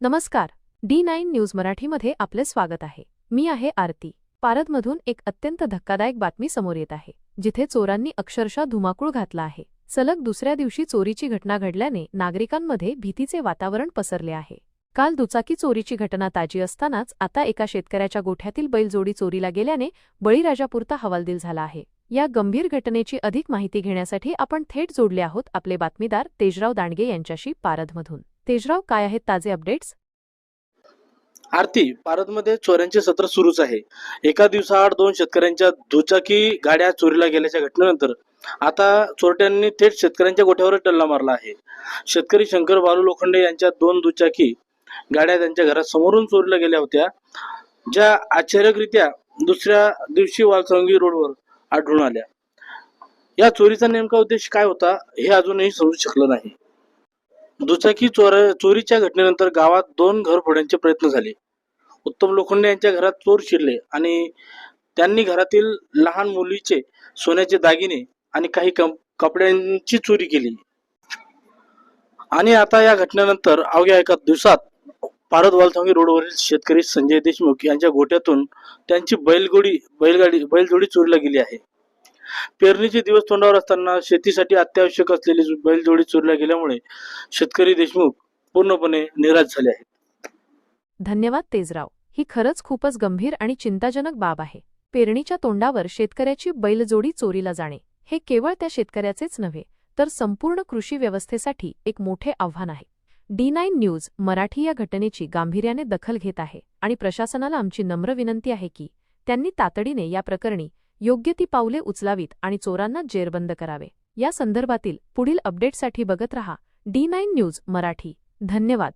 नमस्कार. D nine news मराठीमध्ये आपले स्वागत आहे. मी आहे आरती. पारदमधून एक अत्यंत धक्कादायक बातमी समोर येत आहे जिथे चोरांनी अक्षरशः धुमाकूळ घातला आहे. सलग दुसऱ्या दिवशी चोरीची घटना घडल्याने नागरिकांमध्ये भीतीचे वातावरण पसरले आहे. काल दुचाकी चोरीची घटना ताजी असतानाच आता एका शेतकऱ्याच्या गोठ्यातील बैलजोडी चोरीला गेल्याने बळीराजापुरता हवालदिल झाला आहे. या गंभीर घटनेची अधिक माहिती घेण्यासाठी आपण थेट जोडले आहोत आपले बातमीदार तेजराव दांडगे यांच्याशी पारदमधून. तेजराव काय आहेत ताजे अपडेट्स आरती भारतमध्ये चोऱ्यांचे सत्र सुरूच आहे. एका दिवसाआड दोन शेतकऱ्यांच्या दुचाकी गाड्या चोरीला गेल्याच्या घटनेनंतर आता चोरट्यांनी थेट शेतकऱ्यांच्या गोठ्यावर टल्ला मारला आहे. शेतकरी शंकर बालू लोखंडे यांच्या दोन दुचाकी गाड्या त्यांच्या घरासमोरून चोरीला गेल्या होत्या ज्या आश्चर्यकरित्या दुसऱ्या दिवशी वालसंगी रोडवर आढळून आल्या. या चोरीचा नेमका उद्देश काय होता हे अजूनही समजू शकलं नाही. दुचाकी चोर चोरीच्या घटनेनंतर गावात दोन घर फोडण्याचे प्रयत्न झाले. उत्तम लोखंडे यांच्या घरात चोर शिरले आणि त्यांनी घरातील लहान मुलीचे सोन्याचे दागिने आणि काही कपड्यांची चोरी केली. आणि आता या घटनेनंतर अवघ्या एका दिवसात पारद वालथांगी रोडवरील शेतकरी संजय देशमुख यांच्या गोट्यातून त्यांची बैलगोडी बैलगाडी बैलजोडी चोरीला गेली आहे. पेरणीचे दिवस तोंडावर असताना शेतीसाठी अत्यावश्यक असलेली बैलजोडी चोरल्या गेल्यामुळे शेतकरी देशमुख पूर्णपणे निराश झाले आहेत. धन्यवाद तेजराव. ही खरंच खूपच गंभीर आणि चिंताजनक बाब आहे. पेरणीच्या तोंडावर शेतकऱ्याची बैलजोडी चोरीला जाणे हे केवळ त्या शेतकऱ्याचेच नव्हे तर संपूर्ण कृषी व्यवस्थेसाठी एक मोठे आव्हान आहे. डी नाईन न्यूज मराठी या घटनेची गांभीर्याने दखल घेत आहे आणि प्रशासनाला आमची नम्र विनंती आहे की त्यांनी तातडीने या प्रकरणी योग्य ती पावले उचलावीत आणि चोरांना जेरबंद करावे. या संदर्भातील पुढील अपडेटसाठी बघत रहा. D nine news Marathi. धन्यवाद.